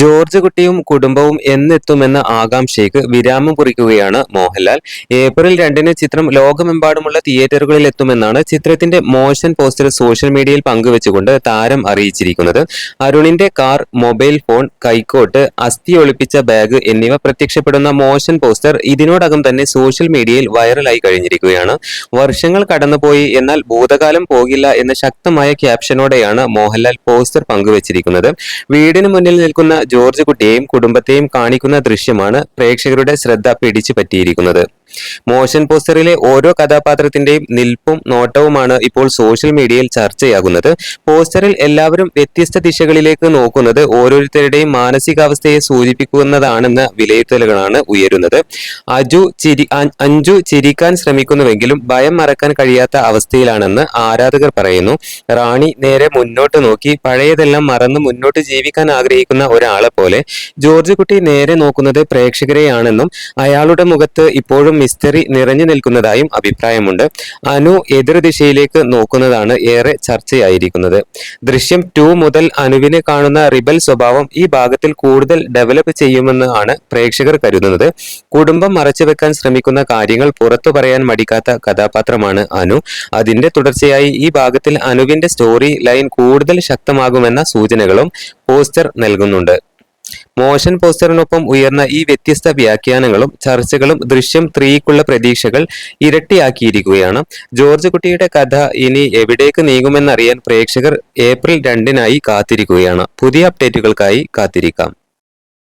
George കുട്ടിയും കുടുംബവും എന്നെത്തുമെന്ന ആകാംക്ഷയ്ക്ക് വിരാമം കുറിക്കുകയാണ് മോഹൻലാൽ. ഏപ്രിൽ രണ്ടിന് ചിത്രം ലോകമെമ്പാടുമുള്ള തിയേറ്ററുകളിൽ എത്തുമെന്നാണ് ചിത്രത്തിന്റെ മോഷൻ പോസ്റ്റർ സോഷ്യൽ മീഡിയയിൽ പങ്കുവച്ചുകൊണ്ട് താരം അറിയിച്ചിരിക്കുന്നത്. അരുണിന്റെ കാർ മൊബൈൽ ഫോൺ കൈക്കോട്ട് അസ്ഥി ഒളിപ്പിച്ച ബാഗ് എന്നിവ പ്രത്യക്ഷപ്പെടുന്ന മോഷൻ പോസ്റ്റർ ഇതിനോടകം തന്നെ സോഷ്യൽ മീഡിയയിൽ വൈറലായി കഴിഞ്ഞിരിക്കുകയാണ്. വർഷങ്ങൾ കടന്നുപോയി എന്നാൽ ഭൂതകാലം പോകില്ല എന്ന ശക്തമായ ക്യാപ്ഷനോടെയാണ് മോഹൻലാൽ പോസ്റ്റർ പങ്കുവച്ചിരിക്കുന്നത്. വീടിന് മുന്നിൽ നിൽക്കുന്ന ജോർജ് കുട്ടിയെയും കുടുംബത്തെയും കാണിക്കുന്ന ദൃശ്യമാണ് പ്രേക്ഷകരുടെ ശ്രദ്ധ പിടിച്ചു പറ്റിയിരിക്കുന്നത്. മോഷൻ പോസ്റ്ററിലെ ഓരോ കഥാപാത്രത്തിന്റെയും നിൽപ്പും നോട്ടവുമാണ് ഇപ്പോൾ സോഷ്യൽ മീഡിയയിൽ ചർച്ചയാകുന്നത്. പോസ്റ്ററിൽ എല്ലാവരും വ്യത്യസ്ത ദിശകളിലേക്ക് നോക്കുന്നത് ഓരോരുത്തരുടെയും മാനസികാവസ്ഥയെ സൂചിപ്പിക്കുന്നതാണെന്ന വിലയിരുത്തലുകളാണ് ഉയരുന്നത്. അജു ചിരി അഞ്ജു ചിരിക്കാൻ ശ്രമിക്കുന്നുവെങ്കിലും ഭയം മറക്കാൻ കഴിയാത്ത അവസ്ഥയിലാണെന്ന് ആരാധകർ പറയുന്നു. റാണി നേരെ മുന്നോട്ട് നോക്കി പഴയതെല്ലാം മറന്ന് മുന്നോട്ട് ജീവിക്കാൻ ആഗ്രഹിക്കുന്ന ഒരാളെ പോലെ ജോർജ് കുട്ടി നേരെ നോക്കുന്നത് പ്രേക്ഷകരെയാണെന്നും അയാളുടെ മുഖത്ത് ഇപ്പോഴും മിസ്റ്ററി നിറഞ്ഞു നിൽക്കുന്നതായും അഭിപ്രായമുണ്ട്. അനു എതിർദിശയിലേക്ക് നോക്കുന്നതാണ് ഏറെ ചർച്ചയായിരിക്കുന്നത്. ദൃശ്യം ടു മുതൽ അനുവിനെ കാണുന്ന റിബൽ സ്വഭാവം ഈ ഭാഗത്തിൽ കൂടുതൽ ഡെവലപ്പ് ചെയ്യുമെന്ന് ആണ് പ്രേക്ഷകർ കരുതുന്നത്. കുടുംബം മറച്ചുവെക്കാൻ ശ്രമിക്കുന്ന കാര്യങ്ങൾ പുറത്തു പറയാൻ മടിക്കാത്ത കഥാപാത്രമാണ് അനു. അതിന്റെ തുടർച്ചയായി ഈ ഭാഗത്തിൽ അനുവിന്റെ സ്റ്റോറി ലൈൻ കൂടുതൽ ശക്തമാകുമെന്ന സൂചനകളും പോസ്റ്റർ നൽകുന്നുണ്ട്. മോഷൻ പോസ്റ്ററിനൊപ്പം ഉയർന്ന ഈ വ്യത്യസ്ത വ്യാഖ്യാനങ്ങളും ചർച്ചകളും ദൃശ്യം ത്രീക്കുള്ള പ്രതീക്ഷകൾ ഇരട്ടിയാക്കിയിരിക്കുകയാണ്. ജോർജ് കുട്ടിയുടെ കഥ ഇനി എവിടേക്ക് നീങ്ങുമെന്നറിയാൻ പ്രേക്ഷകർ ഏപ്രിൽ രണ്ടിനായി കാത്തിരിക്കുകയാണ്. പുതിയ അപ്ഡേറ്റുകൾക്കായി കാത്തിരിക്കാം.